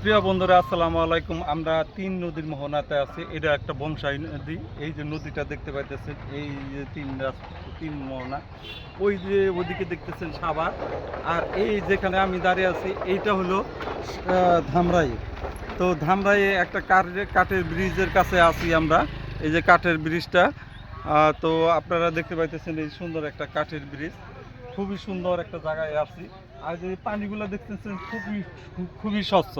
প্রিয় বন্ধুরা, আসসালামু আলাইকুম। আমরা তিন নদীর মোহনাতে আছি। এটা একটা বংশাই নদী। এই যে নদীটা দেখতে পাইতেছেন, এই যে তিন তিন মোহনা। ওই যে ওদিকে দেখতেছেন সাবা। আর এই যেখানে আমি দাঁড়িয়ে আছি, এইটা হলো ধামরাই। তো ধামরাইয়ে একটা কাঠের ব্রিজের কাছে আছি আমরা। এই যে কাঠের ব্রিজটা তো আপনারা দেখতে পাইতেছেন এই সুন্দর একটা কাঠের ব্রিজ। খুবই সুন্দর একটা জায়গায় আছি আর যে পানিগুলো দেখতেছেন খুবই খুবই স্বচ্ছ।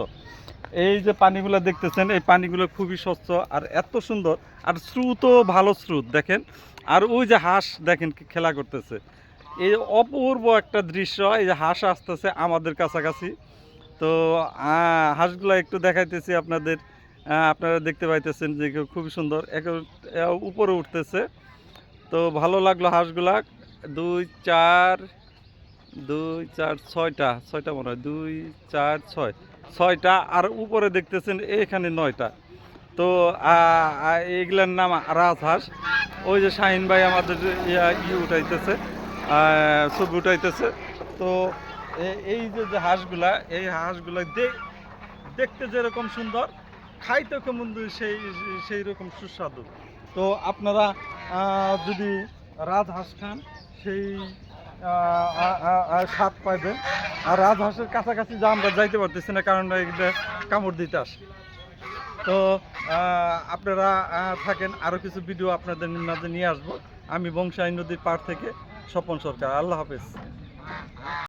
এই যে পানিগুলো দেখতেছেন, এই পানিগুলো খুবই স্বচ্ছ আর এত সুন্দর। আর স্রোতও ভালো স্রোত, দেখেন। আর ওই যে হাঁস, দেখেন খেলা করতেছে। এই অপূর্ব একটা দৃশ্য, এই যে হাঁস আসতেছে আমাদের কাছাকাছি। তো হাঁসগুলো একটু দেখাইতেছি আপনাদের। আপনারা দেখতে পাইতেছেন যে খুবই সুন্দর। এক উপরে উঠতেছে। তো ভালো লাগল হাঁসগুলা। দুই চার দুই চার, ছয়টা ছয়টা মনে হয়, দুই চার, ছয়। ছয়টা আর উপরে দেখতেছেন এখানে নয়টা। তো, আ- নাম রাজহাঁস। ওই যে শাহিন ভাই আমাদের ইয়া উঠাইতেছে ছবি উঠাইতেছে। তো এই যে যে হাঁসগুলা, এই হাঁসগুলা দেখতে যেরকম সুন্দর খাইতে কেমন সেই সেই রকম সুস্বাদু। তো, আপনারা যদি রাজহাঁস খান সেই স্বাদ পাইবে আর রাজহাঁসের কাছাকাছি যা আমরা যাইতে পারতেছি না, কারণ এগুলো কামড় দিতে আসে। তো আপনারা থাকেন আরও কিছু ভিডিও আপনাদের মাঝে নিয়ে আসব। আমি বংশাই নদীর পাড় থেকে স্বপন সরকার। আল্লাহ হাফেজ।